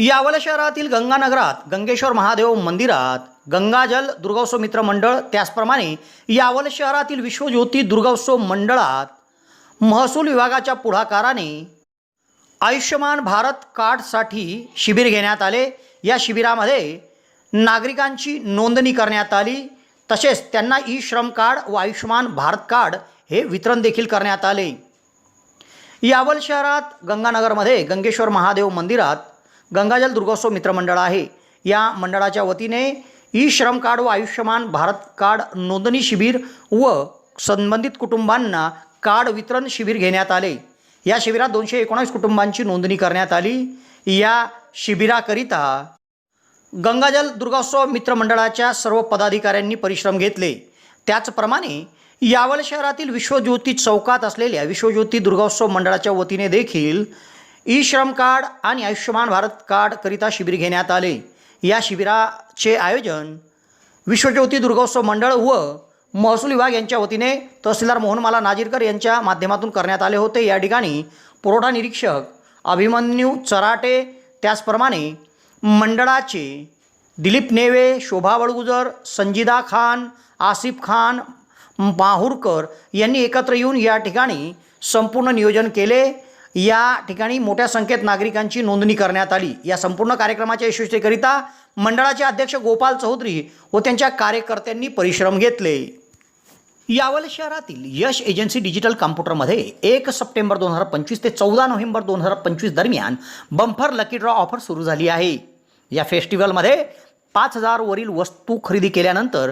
यावल शहरातील गंगानगरात गंगेश्वर महादेव मंदिरात गंगाजल दुर्गोत्सव मित्र मंडळ त्याचप्रमाणे यावल शहरातील विश्वज्योती दुर्गोत्सव मंडळात महसूल विभागाच्या पुढाकाराने आयुष्यमान भारत कार्डसाठी शिबिर घेण्यात आले. या शिबिरामध्ये नागरिकांची नोंदणी करण्यात आली. तसेच त्यांना ई श्रम कार्ड व आयुष्यमान भारत कार्ड हे वितरण देखील करण्यात आले. यावल शहरात गंगानगरमध्ये गंगेश्वर महादेव मंदिरात गंगाजल दुर्गोत्सव मित्रमंडळ आहे. या मंडळाच्या वतीने ई श्रम कार्ड व आयुष्यमान भारत कार्ड नोंदणी शिबिर व संबंधित कुटुंबांना कार्ड वितरण शिबिर घेण्यात आले. या शिबिरात दोनशे एकोणावीस कुटुंबांची नोंदणी करण्यात आली. या शिबिराकरिता गंगाजल दुर्गोत्सव मित्रमंडळाच्या सर्व पदाधिकाऱ्यांनी परिश्रम घेतले. त्याचप्रमाणे यावल शहरातील विश्वज्योती चौकात असलेल्या विश्वज्योती दुर्गोत्सव मंडळाच्या वतीने देखील ई श्रम कार्ड आणि आयुष्यमान भारत कार्डकरिता शिबिर घेण्यात आले. या शिबिराचे आयोजन विश्वज्योती दुर्गोत्सव मंडळ व महसूल विभाग यांच्या वतीने तहसीलदार मोहनमाला नाजीरकर यांच्या माध्यमातून करण्यात आले होते. या ठिकाणी पुरवठा निरीक्षक अभिमन्यू चराटे त्याचप्रमाणे मंडळाचे दिलीप नेवे शोभा वळगुजर संजिदा खान आसिफ खान माहूरकर यांनी एकत्र येऊन या ठिकाणी संपूर्ण नियोजन केले. या ठिकाणी मोठ्या संख्येत नागरिकांची नोंदणी करण्यात आली. या संपूर्ण कार्यक्रमाच्या यशस्वीकरिता मंडळाचे अध्यक्ष गोपाल चौधरी व त्यांच्या कार्यकर्त्यांनी परिश्रम घेतले. यावल शहरातील यश एजन्सी डिजिटल कॉम्प्युटरमध्ये एक सप्टेंबर दोन हजार पंचवीस ते चौदा नोव्हेंबर दोन हजार पंचवीस दरम्यान बंफर लकी ड्रॉ ऑफर सुरू झाली आहे. या फेस्टिवलमध्ये पाच हजारवरील वस्तू खरेदी केल्यानंतर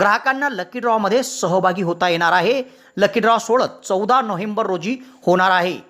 ग्राहकांना लकी ड्रॉमध्ये सहभागी होता येणार आहे. लकी ड्रॉ सोडत चौदा नोव्हेंबर रोजी होणार आहे.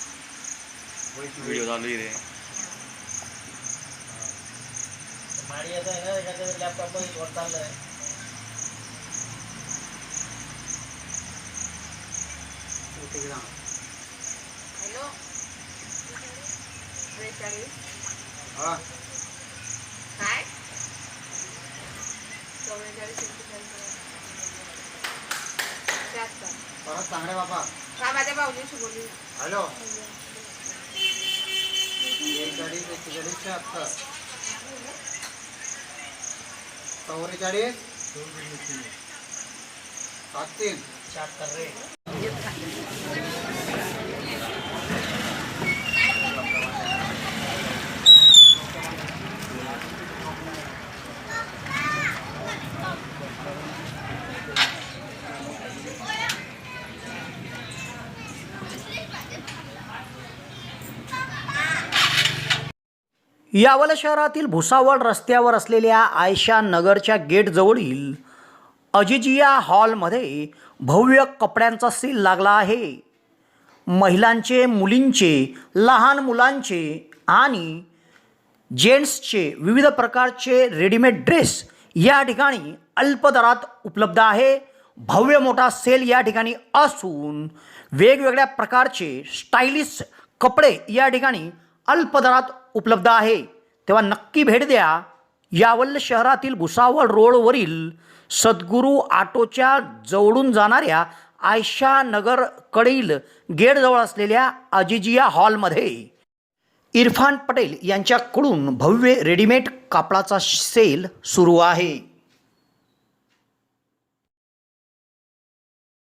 व्हिडिओ चालू आहे रे हॅलो त्रेचाळीस काय चौवेचाळीस एक्केचाळीस शहात्तर परत सांगडे बाबा हा माझ्या भाऊजीशी बोलली हॅलो। बेचाळीस एक्केचाळीस शहात्तर चौवेचाळीस सात तीन यावल शहरातील भुसावळ रस्त्यावर असलेल्या आयशा नगरच्या गेटजवळील अजिजिया हॉलमध्ये भव्य कपड्यांचा सेल लागला आहे. महिलांचे मुलींचे लहान मुलांचे आणि जेंट्सचे विविध प्रकारचे रेडीमेड ड्रेस या ठिकाणी अल्प दरात उपलब्ध आहे. भव्य मोठा सेल या ठिकाणी असून वेगवेगळ्या प्रकारचे स्टायलिश कपडे या ठिकाणी अल्प दरात उपलब्ध आहे. तेव्हा नक्की भेट द्या. यावल शहरातील भुसावळ रोडवरील सद्गुरू आटोच्या जवळून जाणाऱ्या आयशा नगरकडील गेटजवळ असलेल्या अजिजिया हॉलमध्ये इरफान पटेल यांच्याकडून भव्य रेडीमेड कापडाचा सेल सुरू आहे.